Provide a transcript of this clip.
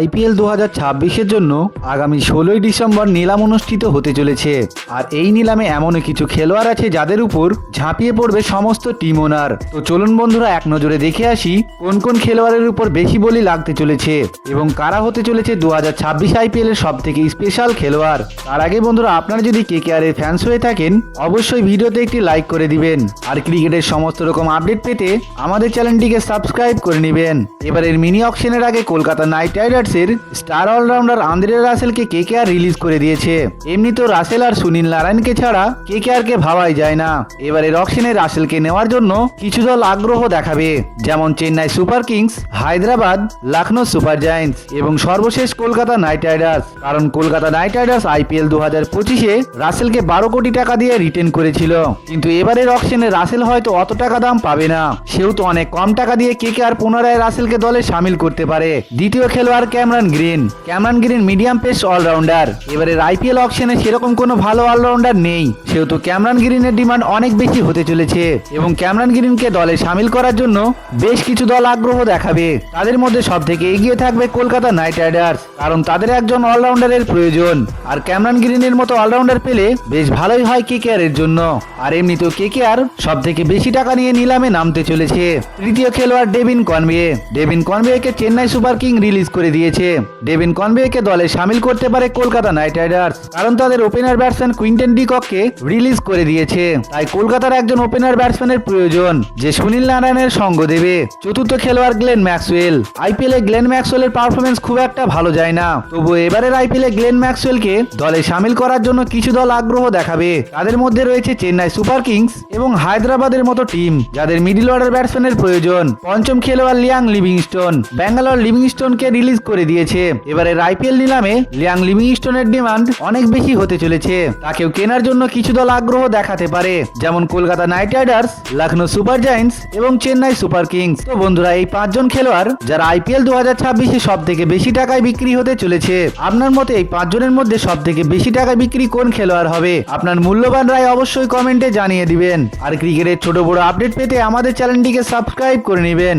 IPL দু হাজার ছাব্বিশের জন্য আগামী ষোলোই ডিসেম্বর নিলাম অনুষ্ঠিত হতে চলেছে। আর এই নিলামে এমনও কিছু খেলোয়াড় আছে যাদের উপর ঝাঁপিয়ে পড়বে সমস্ত টিম ওনার তো চলুন বন্ধুরা, এক নজরে দেখে আসি কোন কোন খেলোয়াড়ের উপর বেশি বলি লাগতে চলেছে এবং কারা হতে চলেছে দু হাজার ছাব্বিশ আইপিএল এর সব থেকে স্পেশাল খেলোয়াড়। তার আগে বন্ধুরা, আপনারা যদি কে কে আর এর ফ্যান্স হয়ে থাকেন, অবশ্যই ভিডিওতে একটি লাইক করে দিবেন। আর ক্রিকেটের সমস্ত রকম আপডেট পেতে আমাদের চ্যানেলটিকে সাবস্ক্রাইব করে নেবেন। এবারের মিনি অকশনের আগে কলকাতা নাইট রাইডার্সের স্টার অলরাউন্ডার আন্দ্রে রাসেলকে কে কে আর রিলিজ করে দিয়েছে। এমনি তো রাসেল আর সুনীল নারায়ণকে ছাড়া কে কে আর কে ভাবাই যায় না। এবারের অকশনে রাসেলকে নেওয়ার জন্য কিছু দল আগ্রহ দেখাবে, যেমন Chennai Super Kings, Hyderabad Lucknow Super Giants এবং সর্বশেষ কলকাতা নাইট রাইডার্স। কারণ কলকাতা নাইট রাইডার্স আইপিএল দু হাজার পঁচিশে রাসেলকে বারো কোটি টাকা দিয়ে রিটেন করেছিল। কিন্তু এবারের অকশনে রাসেল হয়তো অত টাকা দাম পাবে না। সেও তো অনেক কম টাকা দিয়ে কে কে আর পুনরায় রাসেলকে দলে সামিল করতে পারে। দ্বিতীয় খেলোয়াড় Cameron Green. Cameron Green medium pace allrounder এবারের আইপিএল অকশনে সেরকম কোনো ভালো অলরাউন্ডার নেই। সেহেতু ক্যামরান গ্রিনের ডিমান্ড অনেক বেশি হতে চলেছে এবং ক্যামরান গ্রিনকে দলে সামিল করার জন্য বেশ কিছু দল আগ্রহ দেখাবে। তাদের মধ্যে সব থেকে এগিয়ে থাকবে কলকাতা নাইট রাইডার্স, কারণ তাদের একজন অলরাউন্ডারের প্রয়োজন। আর ক্যামরান গ্রিনের মতো অলরাউন্ডার পেলে বেশ ভালোই হয় কে এর জন্য। আর এমনিতেও কে কে আর সব থেকে বেশি টাকা নিয়ে নিলামে নামতে চলেছে। তৃতীয় খেলোয়াড় ডেভিন কনবে ডেভিন কনবেকে চেন্নাই সুপার কিং রিলিজ করে দিয়েছে। ডেভিন কনবেকে দলে সামিল করতে পারে কলকাতা নাইট রাইডার্স, কারণ তাদের ওপেনার ব্যাটসম্যান কুইন্টেন ডিককে রিলিজ করে দিয়েছে। তাই কলকাতার একজন ওপেনার ব্যাটসম্যানের প্রয়োজন, যে সুনীল নারায়ণের সঙ্গ দেবে। চতুর্থ খেলোয়াড় গ্লেন ম্যাক্সওয়েল। আইপিএল গ্লেন ম্যাক্সওয়েলের পারফরমেন্স খুব একটা ভালো যায় না। তবু এবারের আইপিএল গ্লেন ম্যাক্সওয়েলকে দলে সামিল করার জন্য কিছু দল আগ্রহ দেখাবে। তাদের মধ্যে রয়েছে চেন্নাই সুপার কিংস এবং হায়দ্রাবাদের মতো টিম, যাদের মিডিল অর্ডার ব্যাটসম্যানের প্রয়োজন। পঞ্চম খেলোয়াড় লিয়াং লিভিংস্টোন। ব্যাঙ্গালোর লিভিংস্টোনকে রিলিজ করে দিয়েছে। এবারের আইপিএল নিলামে লিয়াং লিভিংস্টোনের ডিমান্ড অনেক বেশি হতে চলেছে। তাকেও কেনার জন্য কিছু দল আগ্রহ দেখাতে পারে, যেমন Kolkata Knight Riders Lucknow Super Giants এবং চেন্নাই সুপার কিংস। তো বন্ধুরা, এই পাঁচজন খেলোয়াড় যারা আইপিএল দু হাজার ছাব্বিশে সব থেকে বেশি টাকায় বিক্রি হতে চলেছে, আপনার মতে এই পাঁচজনের মধ্যে সব থেকে বেশি টাকায় বিক্রি কোন খেলোয়াড় হবে? আপনার মূল্যবান রায় অবশ্যই কমেন্টে জানিয়ে দিবেন। আর ক্রিকেটের ছোট বড় আপডেট পেতে আমাদের চ্যানেলটিকে সাবস্ক্রাইব করে নেবেন।